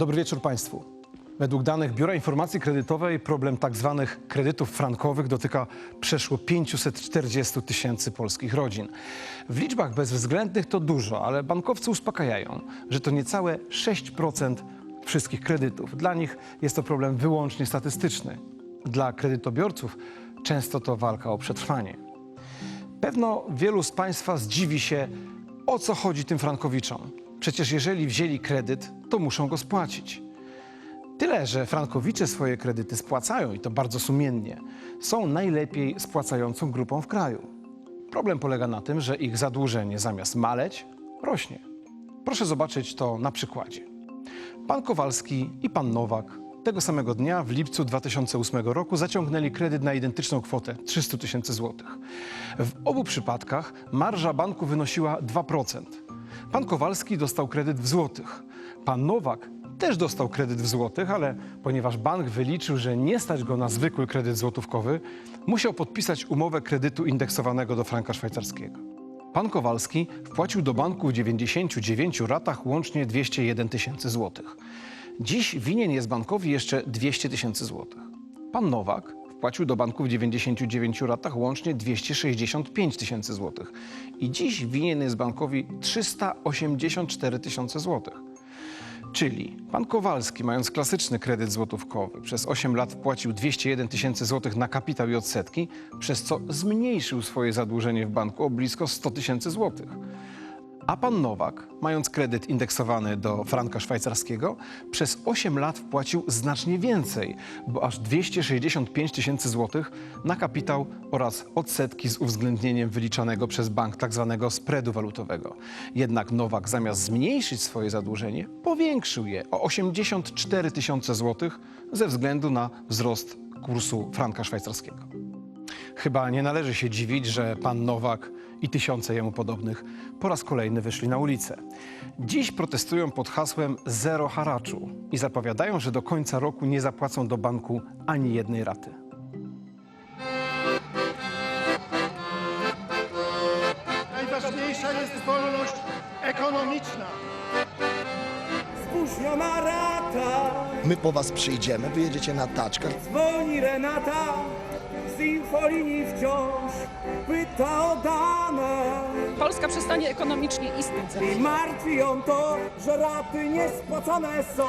Dobry wieczór Państwu. Według danych Biura Informacji Kredytowej problem tzw. kredytów frankowych dotyka przeszło 540 tysięcy polskich rodzin. W liczbach bezwzględnych to dużo, ale bankowcy uspokajają, że to niecałe 6% wszystkich kredytów. Dla nich jest to problem wyłącznie statystyczny. Dla kredytobiorców często to walka o przetrwanie. Pewno wielu z Państwa zdziwi się, o co chodzi tym frankowiczom. Przecież jeżeli wzięli kredyt, to muszą go spłacić. Tyle, że frankowicze swoje kredyty spłacają i to bardzo sumiennie. Są najlepiej spłacającą grupą w kraju. Problem polega na tym, że ich zadłużenie zamiast maleć, rośnie. Proszę zobaczyć to na przykładzie. Pan Kowalski i pan Nowak tego samego dnia w lipcu 2008 roku zaciągnęli kredyt na identyczną kwotę 300 tysięcy złotych. W obu przypadkach marża banku wynosiła 2%. Pan Kowalski dostał kredyt w złotych. Pan Nowak też dostał kredyt w złotych, ale ponieważ bank wyliczył, że nie stać go na zwykły kredyt złotówkowy, musiał podpisać umowę kredytu indeksowanego do franka szwajcarskiego. Pan Kowalski wpłacił do banku w 99 ratach łącznie 201 tysięcy złotych. Dziś winien jest bankowi jeszcze 200 tysięcy złotych. Pan Nowak wpłacił do banku w 99 ratach łącznie 265 tysięcy złotych. I dziś winien jest bankowi 384 tysiące złotych. Czyli pan Kowalski, mając klasyczny kredyt złotówkowy, przez 8 lat wpłacił 201 tysięcy złotych na kapitał i odsetki, przez co zmniejszył swoje zadłużenie w banku o blisko 100 tysięcy złotych. A pan Nowak, mając kredyt indeksowany do franka szwajcarskiego, przez 8 lat wpłacił znacznie więcej, bo aż 265 tysięcy złotych na kapitał oraz odsetki z uwzględnieniem wyliczanego przez bank tzw. spreadu walutowego. Jednak Nowak zamiast zmniejszyć swoje zadłużenie, powiększył je o 84 tysiące złotych ze względu na wzrost kursu franka szwajcarskiego. Chyba nie należy się dziwić, że pan Nowak i tysiące jemu podobnych po raz kolejny wyszli na ulicę. Dziś protestują pod hasłem zero haraczu i zapowiadają, że do końca roku nie zapłacą do banku ani jednej raty. Najważniejsza jest wolność ekonomiczna. Spóźniona rata, My po was przyjdziemy, wyjedziecie na taczkach. dzwoni Renata, z infolinii wciąż pyta o dane. Polska przestanie ekonomicznie istnieć. I martwi ją to, że raty niespłacone są.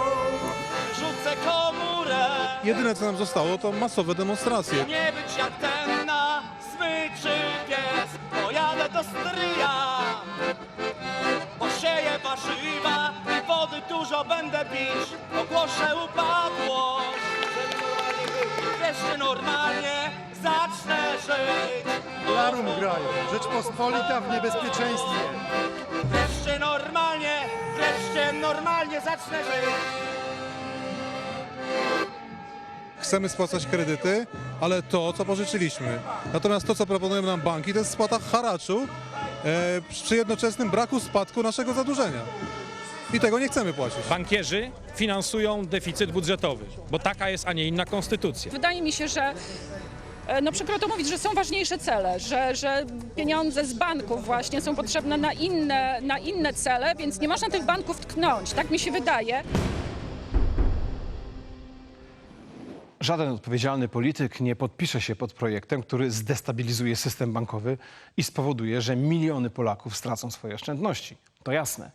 Rzucę komórę, Jedyne co nam zostało to masowe demonstracje. nie być jak ten na smyczy pies. Pojadę do stryja, posieję warzywa i wody dużo będę pić. Ogłoszę upadłość, wreszcie normalnie. Larum grają. Rzeczpospolita w niebezpieczeństwie. Wreszcie normalnie, wreszcie normalnie zacznę żyć. Chcemy spłacać kredyty, ale to, co pożyczyliśmy. Natomiast to, co proponują nam banki, to jest spłata haraczu e, przy jednoczesnym braku spadku naszego zadłużenia. I tego nie chcemy płacić. Bankierzy finansują deficyt budżetowy, bo taka jest, a nie inna konstytucja. Wydaje mi się, że no przykro to mówić, że są ważniejsze cele, że, że pieniądze z banków właśnie są potrzebne na inne, na inne cele, więc nie można tych banków tknąć. Tak mi się wydaje. Żaden odpowiedzialny polityk nie podpisze się pod projektem, który zdestabilizuje system bankowy i spowoduje, że miliony Polaków stracą swoje oszczędności. To jasne.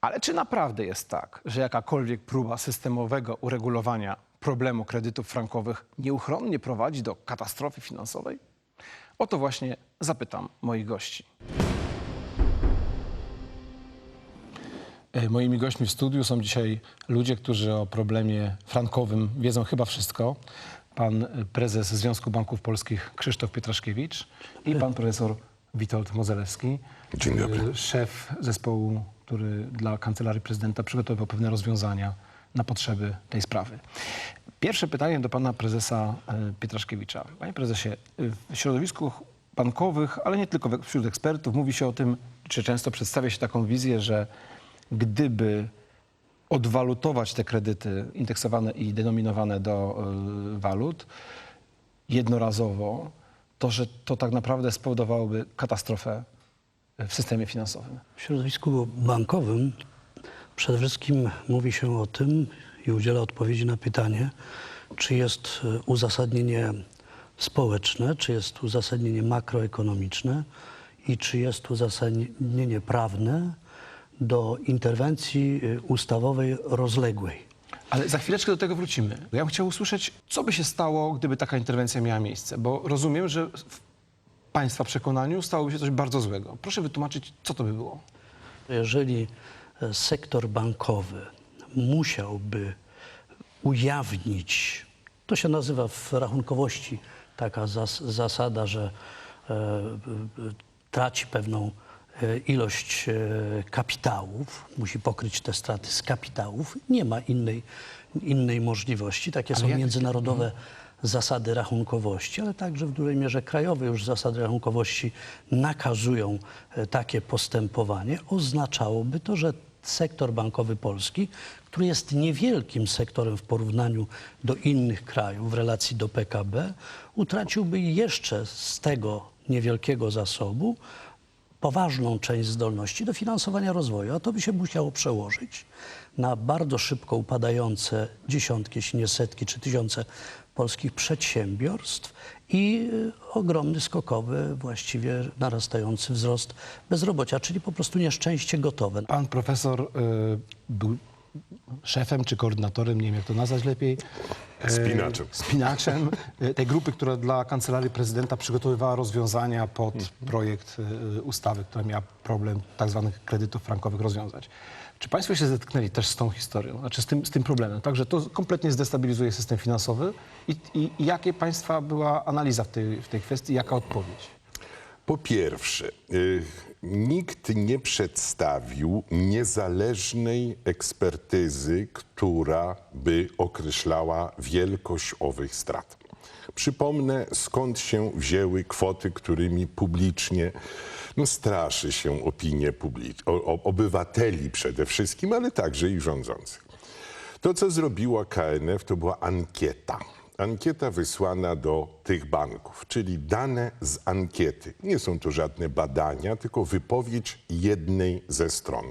Ale czy naprawdę jest tak, że jakakolwiek próba systemowego uregulowania problemu kredytów frankowych nieuchronnie prowadzi do katastrofy finansowej? O to właśnie zapytam moich gości. E, Moimi gośćmi w studiu są dzisiaj ludzie, którzy o problemie frankowym wiedzą chyba wszystko. Pan e, prezes Związku Banków Polskich Krzysztof Pietraszkiewicz i pan profesor Witold Mozelewski. Dzień dobry. e, Szef zespołu, który dla Kancelarii Prezydenta przygotowywał pewne rozwiązania na potrzeby tej sprawy. Pierwsze pytanie do pana prezesa e, Pietraszkiewicza. Panie prezesie, e, w środowisku bankowych, ale nie tylko wśród ekspertów, mówi się o tym, czy często przedstawia się taką wizję, że gdyby odwalutować te kredyty indeksowane i denominowane do y, walut jednorazowo, to że to tak naprawdę spowodowałoby katastrofę w systemie finansowym. W środowisku bankowym Przede wszystkim mówi się o tym i udziela odpowiedzi na pytanie, czy jest e, uzasadnienie społeczne, czy jest uzasadnienie makroekonomiczne i czy jest uzasadnienie prawne do interwencji e, ustawowej rozległej. Ale za chwileczkę do tego wrócimy. Ja bym chciał usłyszeć, co by się stało, gdyby taka interwencja miała miejsce, bo rozumiem, że w Państwa przekonaniu stałoby się coś bardzo złego. Proszę wytłumaczyć, co to by było. Jeżeli sektor bankowy musiałby ujawnić, to się nazywa w rachunkowości taka zas zasada, że e, traci pewną e, ilość e, kapitałów, musi pokryć te straty z kapitałów. Nie ma innej, innej możliwości. Takie są jak- międzynarodowe zasady rachunkowości, ale także w dużej mierze krajowe już zasady rachunkowości nakazują e, takie postępowanie. Oznaczałoby to, że sektor bankowy polski, który jest niewielkim sektorem w porównaniu do innych krajów w relacji do PKB, utraciłby jeszcze z tego niewielkiego zasobu poważną część zdolności do finansowania rozwoju, a to by się musiało przełożyć na bardzo szybko upadające dziesiątki, jeśli nie setki czy tysiące polskich przedsiębiorstw i y, ogromny, skokowy, właściwie narastający wzrost bezrobocia, czyli po prostu nieszczęście gotowe. Pan profesor y, był szefem czy koordynatorem, nie wiem jak to nazwać lepiej. y, Spinaczem. Spinaczem tej grupy, która dla Kancelarii Prezydenta przygotowywała rozwiązania pod projekt y, ustawy, która miała problem tak zwanych kredytów frankowych rozwiązać. Czy Państwo się zetknęli też z tą historią, znaczy z tym, z tym problemem, tak, że to kompletnie zdestabilizuje system finansowy i, i, i jakie Państwa była analiza w tej, w tej kwestii, jaka odpowiedź? Po pierwsze, y, nikt nie przedstawił niezależnej ekspertyzy, która by określała wielkość owych strat. Przypomnę, skąd się wzięły kwoty, którymi publicznie straszy się opinię publicz- o, o, obywateli przede wszystkim, ale także i rządzących. To, co zrobiła KNF, to była ankieta. Ankieta wysłana do tych banków, czyli dane z ankiety. Nie są to żadne badania, tylko wypowiedź jednej ze stron.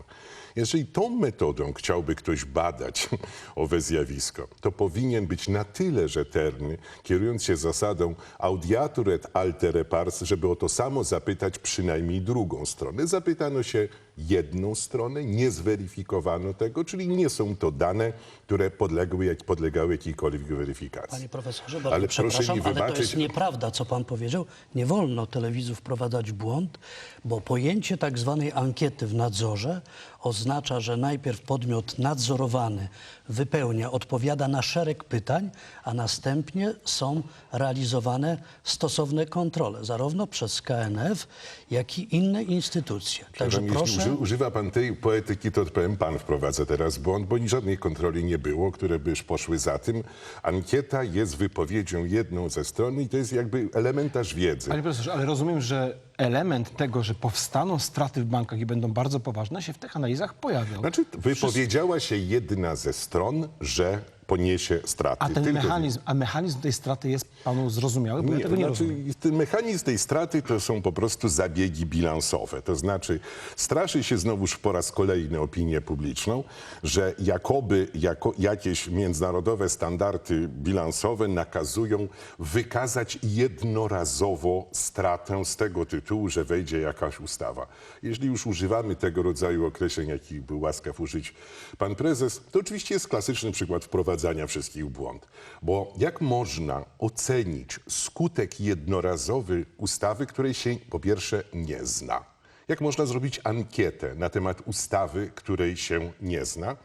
Jeżeli tą metodą chciałby ktoś badać owe zjawisko, to powinien być na tyle rzetelny, kierując się zasadą audiatur et altere pars, żeby o to samo zapytać przynajmniej drugą stronę. Zapytano się jedną stronę, nie zweryfikowano tego, czyli nie są to dane, które podległy, podlegały jakiejkolwiek weryfikacji. Panie profesorze, bardzo Ale proszę przepraszam, mi ale to jest nieprawda, co pan powiedział. Nie wolno telewizji wprowadzać w błąd, bo pojęcie tak zwanej ankiety w nadzorze oznacza, że najpierw podmiot nadzorowany wypełnia, odpowiada na szereg pytań, a następnie są realizowane stosowne kontrole, zarówno przez KNF, jak i inne instytucje. Także jeśli proszę... uży, używa pan tej poetyki, to powiem pan wprowadza teraz błąd, bo żadnej kontroli nie było, które by już poszły za tym. Ankieta jest wypowiedzią jedną ze stron i to jest jakby elementarz wiedzy. Panie profesorze, ale rozumiem, że element tego, że powstaną straty w bankach i będą bardzo poważne, się w tych analizach pojawiał. Znaczy, wypowiedziała się jedna ze stron, że poniesie straty. A ten Tylko- mechanizm, a mechanizm tej straty jest panu zrozumiały? Bo ja Nie, tego nie znaczy, rozumiem. ten mechanizm tej straty to są po prostu zabiegi bilansowe. To znaczy straszy się znowuż po raz kolejny opinię publiczną, że jakoby jako, jakieś międzynarodowe standardy bilansowe nakazują wykazać jednorazowo stratę z tego tytułu, że wejdzie jakaś ustawa. Jeżeli już używamy tego rodzaju określeń, jakich był łaskaw użyć pan prezes, to oczywiście jest klasyczny przykład wprowadzania wszystkich w błąd. Bo jak można ocenić skutek jednorazowy ustawy, której się po pierwsze nie zna? Jak można zrobić ankietę na temat ustawy, której się nie zna?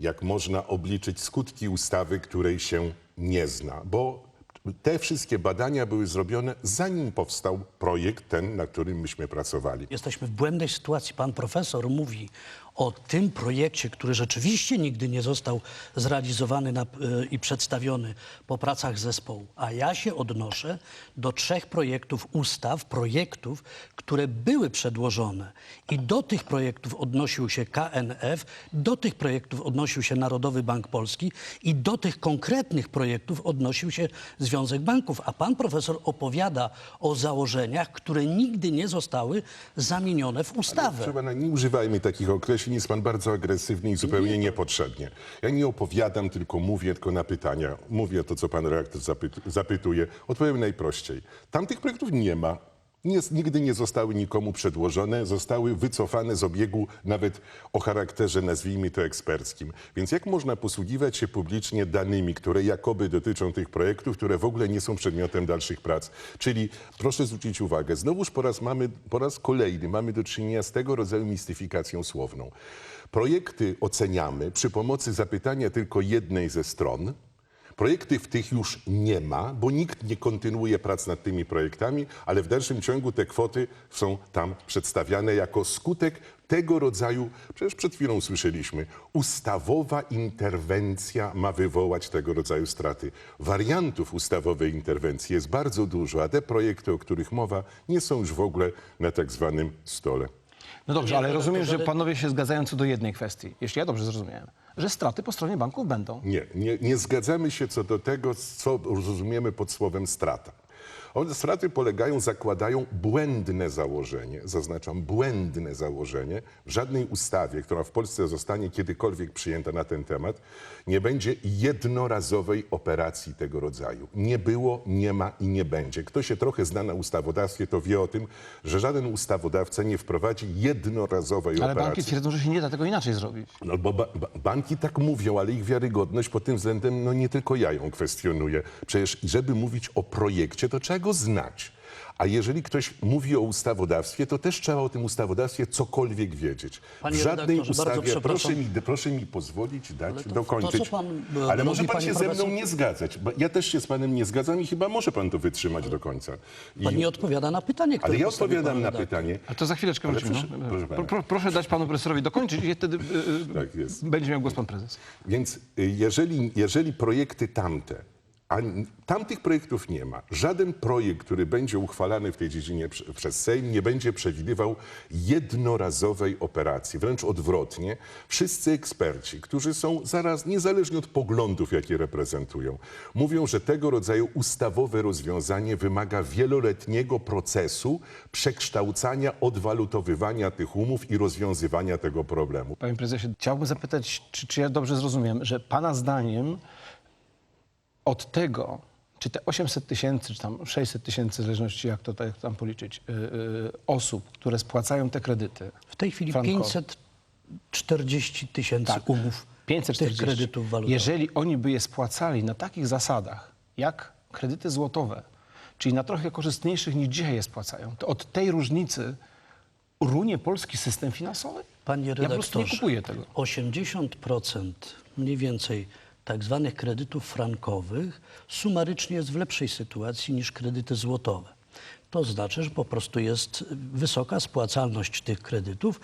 Jak można obliczyć skutki ustawy, której się nie zna? Bo te wszystkie badania były zrobione zanim powstał projekt ten, na którym myśmy pracowali. Jesteśmy w błędnej sytuacji. Pan profesor mówi o tym projekcie, który rzeczywiście nigdy nie został zrealizowany na, y, i przedstawiony po pracach zespołu. A ja się odnoszę do trzech projektów ustaw, projektów, które były przedłożone. I do tych projektów odnosił się KNF, do tych projektów odnosił się Narodowy Bank Polski i do tych konkretnych projektów odnosił się Związek Banków. A pan profesor opowiada o założeniach, które nigdy nie zostały zamienione w ustawę. Proszę pana, nie używajmy takich określeń. Marcin, jest pan bardzo agresywny i zupełnie niepotrzebnie. Ja nie opowiadam, tylko mówię tylko na pytania. Mówię to, co pan redaktor zapytu- zapytuje. Odpowiem najprościej. Tamtych projektów nie ma. Nie, nigdy nie zostały nikomu przedłożone, zostały wycofane z obiegu nawet o charakterze, nazwijmy to, eksperckim. Więc jak można posługiwać się publicznie danymi, które jakoby dotyczą tych projektów, które w ogóle nie są przedmiotem dalszych prac? Czyli proszę zwrócić uwagę, znowuż po raz, mamy, po raz kolejny mamy do czynienia z tego rodzaju mistyfikacją słowną. Projekty oceniamy przy pomocy zapytania tylko jednej ze stron, Projekty w tych już nie ma, bo nikt nie kontynuuje prac nad tymi projektami, ale w dalszym ciągu te kwoty są tam przedstawiane jako skutek tego rodzaju, przecież przed chwilą słyszeliśmy, ustawowa interwencja ma wywołać tego rodzaju straty. Wariantów ustawowej interwencji jest bardzo dużo, a te projekty, o których mowa, nie są już w ogóle na tak zwanym stole. No dobrze, ale rozumiem, że panowie się zgadzają co do jednej kwestii, jeśli ja dobrze zrozumiałem, że straty po stronie banków będą. Nie, nie, nie zgadzamy się co do tego, co rozumiemy pod słowem strata. One straty polegają, zakładają błędne założenie, zaznaczam błędne założenie. W żadnej ustawie, która w Polsce zostanie kiedykolwiek przyjęta na ten temat, nie będzie jednorazowej operacji tego rodzaju. Nie było, nie ma i nie będzie. Kto się trochę zna na ustawodawstwie, to wie o tym, że żaden ustawodawca nie wprowadzi jednorazowej Ale operacji. banki twierdzą, że się nie da tego inaczej zrobić. No bo ba ba banki tak mówią, ale ich wiarygodność pod tym względem, no nie tylko ja ją kwestionuję. Przecież żeby mówić o projekcie, to trzeba go znać. A jeżeli ktoś mówi o ustawodawstwie, to też trzeba o tym ustawodawstwie cokolwiek wiedzieć. Panie w żadnej ustawie, proszę mi, proszę mi pozwolić dać Ale to- dokończyć. to, pan, e, ale może pan się ze mną profesor? nie zgadzać. Bo ja też się z panem nie zgadzam i chyba może pan to wytrzymać do końca. I, Pan nie odpowiada na pytanie, które ale ja odpowiadam pan na redaktor. pytanie. A to za chwileczkę Ale wrócimy. proszę- no. proszę Pro, pana. pro, proszę dać panu profesorowi dokończyć i wtedy y, y, Tak jest. będzie miał głos pan prezes. Więc jeżeli, jeżeli projekty tamte, a tamtych projektów nie ma, żaden projekt, który będzie uchwalany w tej dziedzinie prze- przez Sejm, nie będzie przewidywał jednorazowej operacji. Wręcz odwrotnie, wszyscy eksperci, którzy są zaraz, niezależnie od poglądów, jakie reprezentują, mówią, że tego rodzaju ustawowe rozwiązanie wymaga wieloletniego procesu przekształcania, odwalutowywania tych umów i rozwiązywania tego problemu. Panie prezesie, chciałbym zapytać, czy, czy ja dobrze zrozumiem, że pana zdaniem od tego, czy te 800 tysięcy, czy tam 600 tysięcy, w zależności jak to tak tam policzyć, y, y, osób, które spłacają te kredyty, W tej chwili frankowe. 540 tysięcy Tak. umów 540. tych kredytów walutowych. Jeżeli oni by je spłacali na takich zasadach, jak kredyty złotowe, czyli na trochę korzystniejszych niż dzisiaj je spłacają, to od tej różnicy runie polski system finansowy? Panie ja po prostu nie redaktorze, kupuję tego. 80% mniej więcej tak zwanych kredytów frankowych sumarycznie jest w lepszej sytuacji niż kredyty złotowe. To znaczy, że po prostu jest wysoka spłacalność tych kredytów,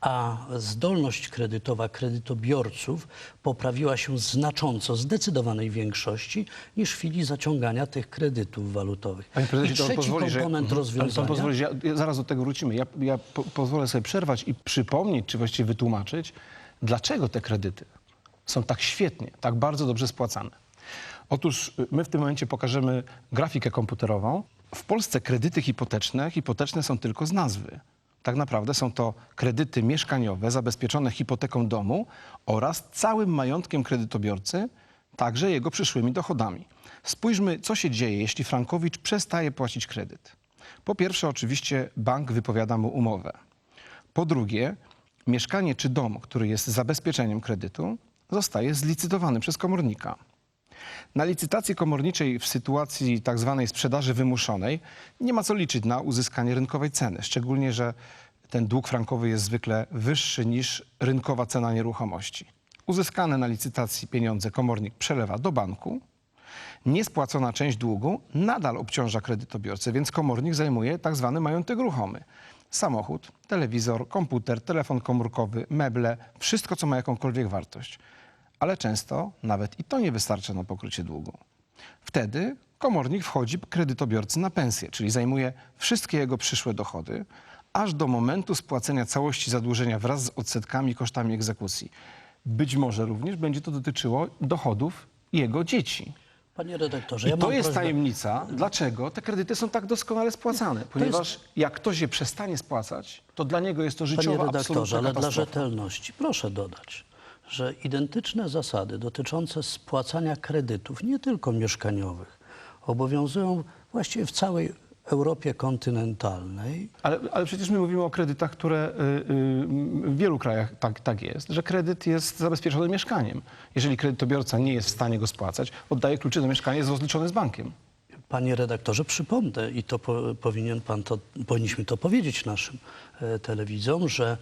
a zdolność kredytowa kredytobiorców poprawiła się znacząco, zdecydowanej większości niż w chwili zaciągania tych kredytów walutowych. Panie I prezesie, to trzeci pozwoli, że... komponent Mhm. rozwiązania... Pozwoli, że ja, ja zaraz do tego wrócimy. Ja, ja po, pozwolę sobie przerwać i przypomnieć, czy właściwie wytłumaczyć, dlaczego te kredyty są tak świetnie, tak bardzo dobrze spłacane. Otóż y, my w tym momencie pokażemy grafikę komputerową. W Polsce kredyty hipoteczne, hipoteczne są tylko z nazwy. Tak naprawdę są to kredyty mieszkaniowe zabezpieczone hipoteką domu oraz całym majątkiem kredytobiorcy, także jego przyszłymi dochodami. Spójrzmy, co się dzieje, jeśli Frankowicz przestaje płacić kredyt. Po pierwsze, oczywiście bank wypowiada mu umowę. Po drugie, mieszkanie czy dom, który jest zabezpieczeniem kredytu, zostaje zlicytowany przez komornika. Na licytacji komorniczej w sytuacji tak zwanej sprzedaży wymuszonej nie ma co liczyć na uzyskanie rynkowej ceny, szczególnie, że ten dług frankowy jest zwykle wyższy niż rynkowa cena nieruchomości. Uzyskane na licytacji pieniądze komornik przelewa do banku, niespłacona część długu nadal obciąża kredytobiorcę, więc komornik zajmuje tak zwany majątek ruchomy. Samochód, telewizor, komputer, telefon komórkowy, meble, wszystko, co ma jakąkolwiek wartość. Ale często nawet i to nie wystarcza na pokrycie długu. Wtedy komornik wchodzi kredytobiorcy na pensję, czyli zajmuje wszystkie jego przyszłe dochody, aż do momentu spłacenia całości zadłużenia wraz z odsetkami i kosztami egzekucji. Być może również będzie to dotyczyło dochodów jego dzieci. Panie redaktorze, I ja to jest prośbę, tajemnica, dlaczego te kredyty są tak doskonale spłacane. Ponieważ jak ktoś je przestanie spłacać, to dla niego jest to Panie życiowa redaktorze, absolutna ale dla rzetelności proszę dodać, że identyczne zasady dotyczące spłacania kredytów, nie tylko mieszkaniowych, obowiązują właściwie w całej Europie kontynentalnej. Ale, ale przecież my mówimy o kredytach, które y, y, w wielu krajach tak, tak jest, że kredyt jest zabezpieczony mieszkaniem. Jeżeli kredytobiorca nie jest w stanie go spłacać, oddaje klucze do mieszkania, jest rozliczony z bankiem. Panie redaktorze, przypomnę i to po, powinien pan to, powinniśmy to powiedzieć naszym e, telewidzom, że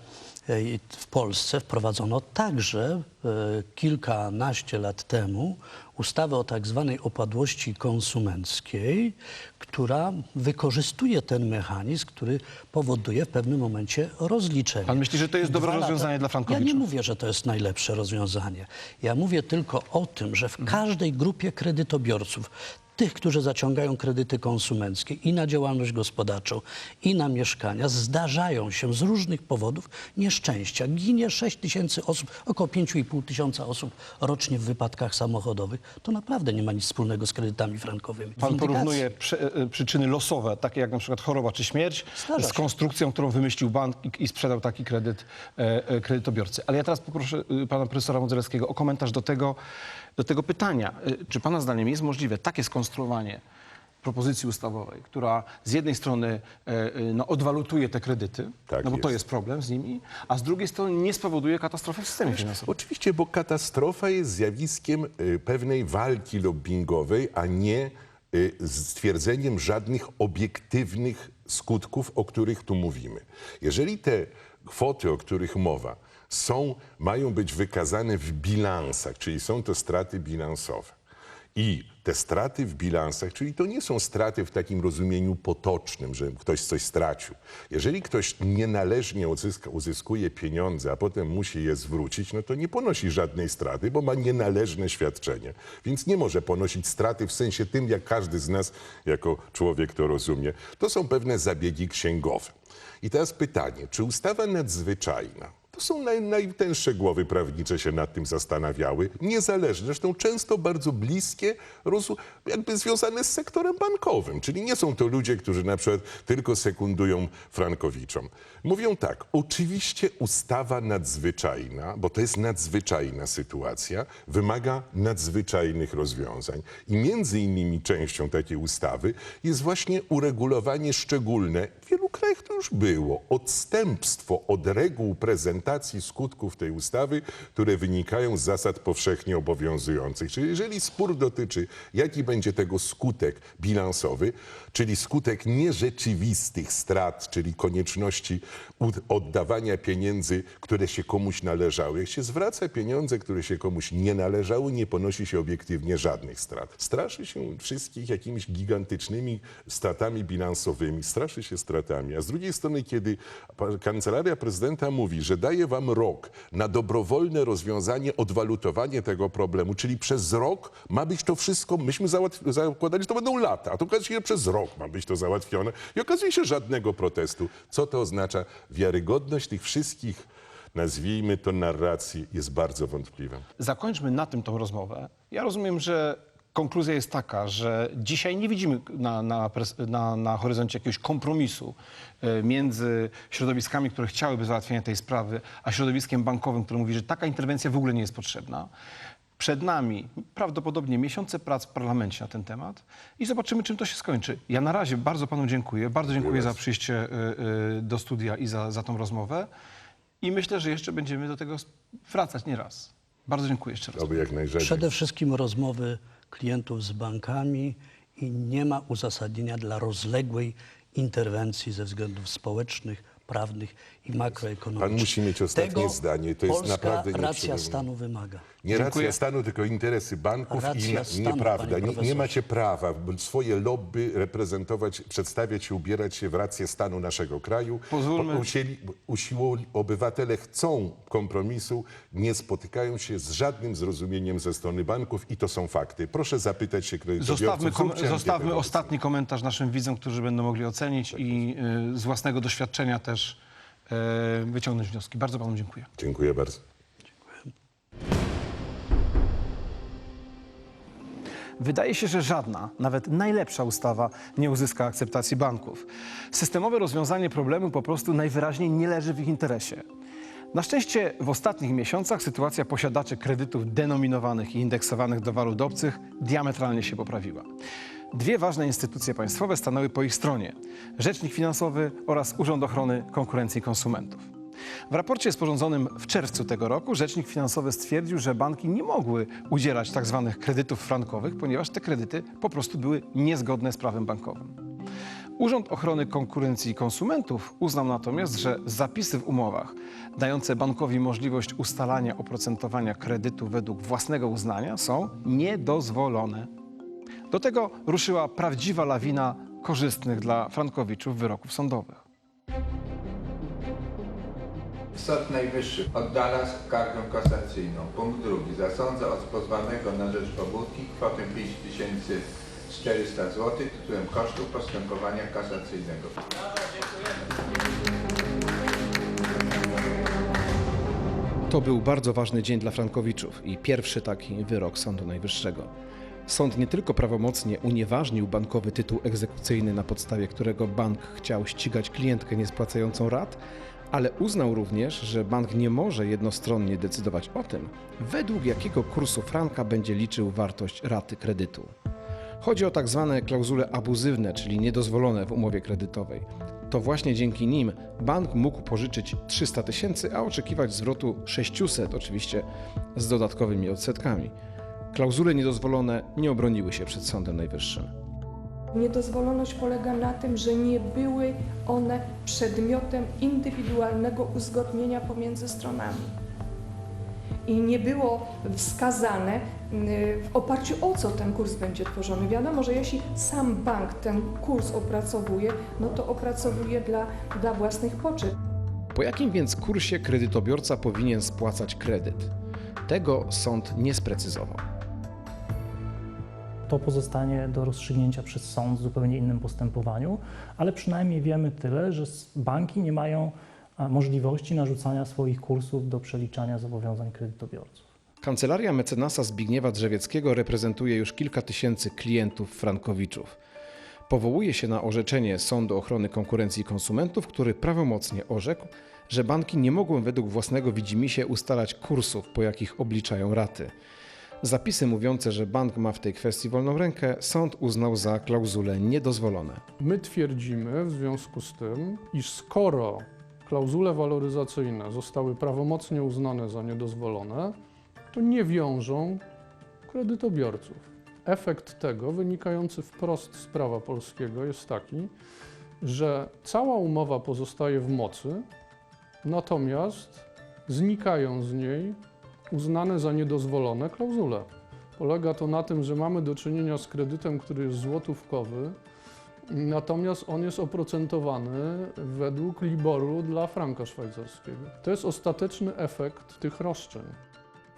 e, w Polsce wprowadzono także e, kilkanaście lat temu ustawę o tak zwanej opadłości konsumenckiej, która wykorzystuje ten mechanizm, który powoduje w pewnym momencie rozliczenie. Pan myśli, że to jest dobre Dwa lata- rozwiązanie dla frankowiczów? Ja nie mówię, że to jest najlepsze rozwiązanie. Ja mówię tylko o tym, że w każdej grupie kredytobiorców, tych, którzy zaciągają kredyty konsumenckie i na działalność gospodarczą, i na mieszkania, zdarzają się z różnych powodów nieszczęścia. Ginie 6 tysięcy osób, około 5,5 tysiąca osób rocznie w wypadkach samochodowych. To naprawdę nie ma nic wspólnego z kredytami frankowymi. Pan porównuje przy, y, przyczyny losowe, takie jak na przykład choroba czy śmierć, Zdarza z się. konstrukcją, którą wymyślił bank i, i sprzedał taki kredyt e, e, kredytobiorcy. Ale ja teraz poproszę y, pana profesora Modzelewskiego o komentarz do tego, do tego pytania. Y, Czy pana zdaniem jest możliwe takie skonstruowanie propozycji ustawowej, która z jednej strony e, y, no, odwalutuje te kredyty, Tak no bo to jest. jest problem z nimi, a z drugiej strony nie spowoduje katastrofy w systemie finansowym. Oczywiście, bo katastrofa jest zjawiskiem y, pewnej walki lobbyingowej, a nie stwierdzeniem żadnych obiektywnych skutków, o których tu mówimy. Jeżeli te kwoty, o których mowa, są, mają być wykazane w bilansach, czyli są to straty bilansowe. I te straty w bilansach, czyli to nie są straty w takim rozumieniu potocznym, że ktoś coś stracił. Jeżeli ktoś nienależnie uzyska, uzyskuje pieniądze, a potem musi je zwrócić, no to nie ponosi żadnej straty, bo ma nienależne świadczenie. Więc nie może ponosić straty w sensie tym, jak każdy z nas jako człowiek to rozumie. To są pewne zabiegi księgowe. I teraz pytanie, czy ustawa nadzwyczajna, to są naj, najtęższe głowy prawnicze się nad tym zastanawiały, niezależne, zresztą często bardzo bliskie, jakby związane z sektorem bankowym, czyli nie są to ludzie, którzy na przykład tylko sekundują Frankowiczom. Mówią tak, oczywiście ustawa nadzwyczajna, bo to jest nadzwyczajna sytuacja, wymaga nadzwyczajnych rozwiązań. I między innymi częścią takiej ustawy jest właśnie uregulowanie szczególne, w wielu krajach to już było, odstępstwo od reguł prezentacji skutków tej ustawy, które wynikają z zasad powszechnie obowiązujących. Czyli jeżeli spór dotyczy, jaki będzie tego skutek bilansowy, czyli skutek nierzeczywistych strat, czyli konieczności oddawania pieniędzy, które się komuś należały. Jak się zwraca pieniądze, które się komuś nie należały, nie ponosi się obiektywnie żadnych strat. Straszy się wszystkich jakimiś gigantycznymi stratami bilansowymi, straszy się stratami. A z drugiej strony, kiedy kancelaria prezydenta mówi, że daje wam rok na dobrowolne rozwiązanie, odwalutowanie tego problemu, czyli przez rok ma być to wszystko, myśmy zakładali, że to będą lata, a to okazuje się, że przez rok ma być to załatwione i okazuje się żadnego protestu. Co to oznacza? Wiarygodność tych wszystkich, nazwijmy to narracji, jest bardzo wątpliwa. Zakończmy na tym tą rozmowę. Ja rozumiem, że konkluzja jest taka, że dzisiaj nie widzimy na, na, na, na horyzoncie jakiegoś kompromisu e, między środowiskami, które chciałyby załatwienia tej sprawy, a środowiskiem bankowym, które mówi, że taka interwencja w ogóle nie jest potrzebna. Przed nami prawdopodobnie miesiące prac w parlamencie na ten temat i zobaczymy, czym to się skończy. Ja na razie bardzo panu dziękuję. Bardzo dziękuję za przyjście e, e, do studia i za, za tą rozmowę. I myślę, że jeszcze będziemy do tego wracać nie raz. Bardzo dziękuję jeszcze raz. Jak najrzadziej. Przede wszystkim rozmowy klientów z bankami i nie ma uzasadnienia dla rozległej interwencji ze względów społecznych, prawnych i makroekonomicznych. Pan musi mieć ostatnie Tego zdanie, to jest Polska naprawdę racja stanu wymaga. Nie Dziękuję. racja stanu, tylko interesy banków Racja i na, stanu, nieprawda. Nie, nie macie prawa swoje lobby reprezentować, przedstawiać się, ubierać się w rację stanu naszego kraju. Pozwólmy- Usieli, usiłowali, obywatele chcą kompromisu, nie spotykają się z żadnym zrozumieniem ze strony banków i to są fakty. Proszę zapytać się kredytobiorców. Zostawmy, kom- zostawmy ostatni komentarz naszym widzom, którzy będą mogli ocenić i y, z własnego doświadczenia też y, wyciągnąć wnioski. Bardzo panu dziękuję. Dziękuję bardzo. wydaje się, że żadna, nawet najlepsza ustawa nie uzyska akceptacji banków. Systemowe rozwiązanie problemu po prostu najwyraźniej nie leży w ich interesie. Na szczęście w ostatnich miesiącach sytuacja posiadaczy kredytów denominowanych i indeksowanych do walut obcych diametralnie się poprawiła. Dwie ważne instytucje państwowe stanęły po ich stronie: Rzecznik Finansowy oraz Urząd Ochrony Konkurencji i Konsumentów. W raporcie sporządzonym w czerwcu tego roku Rzecznik Finansowy stwierdził, że banki nie mogły udzielać tzw. kredytów frankowych, ponieważ te kredyty po prostu były niezgodne z prawem bankowym. Urząd Ochrony Konkurencji i Konsumentów uznał natomiast, że zapisy w umowach dające bankowi możliwość ustalania oprocentowania kredytu według własnego uznania są niedozwolone. Do tego ruszyła prawdziwa lawina korzystnych dla frankowiczów wyroków sądowych. Sąd Najwyższy oddala skargę kasacyjną. Punkt drugi. Zasądza od pozwanego na rzecz pobudki kwotę 5400 zł tytułem kosztów postępowania kasacyjnego. To był bardzo ważny dzień dla frankowiczów i pierwszy taki wyrok Sądu Najwyższego. Sąd nie tylko prawomocnie unieważnił bankowy tytuł egzekucyjny, na podstawie którego bank chciał ścigać klientkę niespłacającą rat, ale uznał również, że bank nie może jednostronnie decydować o tym, według jakiego kursu franka będzie liczył wartość raty kredytu. Chodzi o tak zwane klauzule abuzywne, czyli niedozwolone w umowie kredytowej. To właśnie dzięki nim bank mógł pożyczyć 300 tysięcy, a oczekiwać zwrotu 600, oczywiście z dodatkowymi odsetkami. Klauzule niedozwolone nie obroniły się przed Sądem Najwyższym. Niedozwoloność polega na tym, że nie były one przedmiotem indywidualnego uzgodnienia pomiędzy stronami. I nie było wskazane, y, w oparciu o co ten kurs będzie tworzony. Wiadomo, że jeśli sam bank ten kurs opracowuje, no to opracowuje dla, dla własnych potrzeb. Po jakim więc kursie kredytobiorca powinien spłacać kredyt? Tego sąd nie sprecyzował. To pozostanie do rozstrzygnięcia przez sąd w zupełnie innym postępowaniu, ale przynajmniej wiemy tyle, że banki nie mają możliwości narzucania swoich kursów do przeliczania zobowiązań kredytobiorców. Kancelaria mecenasa Zbigniewa Drzewieckiego reprezentuje już kilka tysięcy klientów frankowiczów. Powołuje się na orzeczenie Sądu Ochrony Konkurencji i Konsumentów, który prawomocnie orzekł, że banki nie mogą według własnego widzimisię ustalać kursów, po jakich obliczają raty. Zapisy mówiące, że bank ma w tej kwestii wolną rękę, sąd uznał za klauzule niedozwolone. My twierdzimy w związku z tym, iż skoro klauzule waloryzacyjne zostały prawomocnie uznane za niedozwolone, to nie wiążą kredytobiorców. Efekt tego, wynikający wprost z prawa polskiego, jest taki, że cała umowa pozostaje w mocy, natomiast znikają z niej uznane za niedozwolone klauzule. Polega to na tym, że mamy do czynienia z kredytem, który jest złotówkowy, natomiast on jest oprocentowany według Liboru dla franka szwajcarskiego. To jest ostateczny efekt tych roszczeń.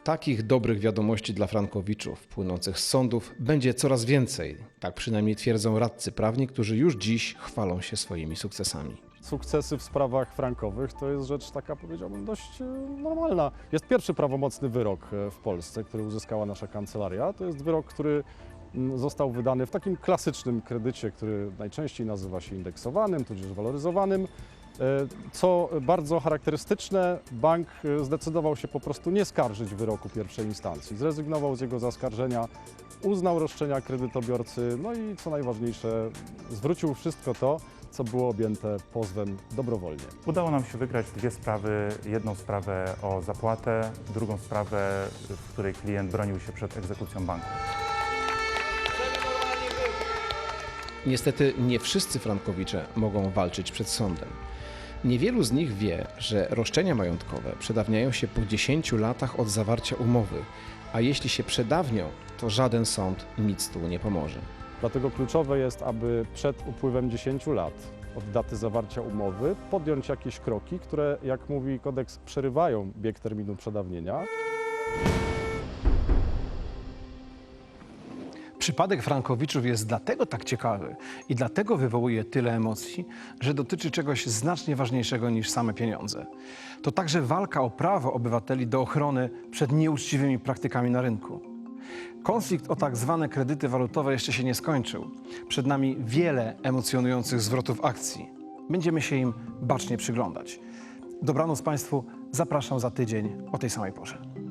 Takich dobrych wiadomości dla frankowiczów płynących z sądów będzie coraz więcej. Tak przynajmniej twierdzą radcy prawni, którzy już dziś chwalą się swoimi sukcesami. Sukcesy w sprawach frankowych to jest rzecz taka, powiedziałbym, dość e, normalna. Jest pierwszy prawomocny wyrok e, w Polsce, który uzyskała nasza kancelaria. To jest wyrok, który mm, został wydany w takim klasycznym kredycie, który najczęściej nazywa się indeksowanym, tudzież waloryzowanym. E, Co bardzo charakterystyczne, bank zdecydował się po prostu nie skarżyć wyroku pierwszej instancji. Zrezygnował z jego zaskarżenia, uznał roszczenia kredytobiorcy, no i co najważniejsze, zwrócił wszystko to, co było objęte pozwem dobrowolnie. Udało nam się wygrać dwie sprawy. Jedną sprawę o zapłatę, drugą sprawę, w której klient bronił się przed egzekucją banku. Niestety nie wszyscy frankowicze mogą walczyć przed sądem. Niewielu z nich wie, że roszczenia majątkowe przedawniają się po 10 latach od zawarcia umowy, a jeśli się przedawnią, to żaden sąd nic tu nie pomoże. Dlatego kluczowe jest, aby przed upływem 10 lat od daty zawarcia umowy podjąć jakieś kroki, które, jak mówi kodeks, przerywają bieg terminu przedawnienia. Przypadek frankowiczów jest dlatego tak ciekawy i dlatego wywołuje tyle emocji, że dotyczy czegoś znacznie ważniejszego niż same pieniądze. To także walka o prawo obywateli do ochrony przed nieuczciwymi praktykami na rynku. Konflikt o tak zwane kredyty walutowe jeszcze się nie skończył. Przed nami wiele emocjonujących zwrotów akcji. Będziemy się im bacznie przyglądać. Dobranoc Państwu, zapraszam za tydzień o tej samej porze.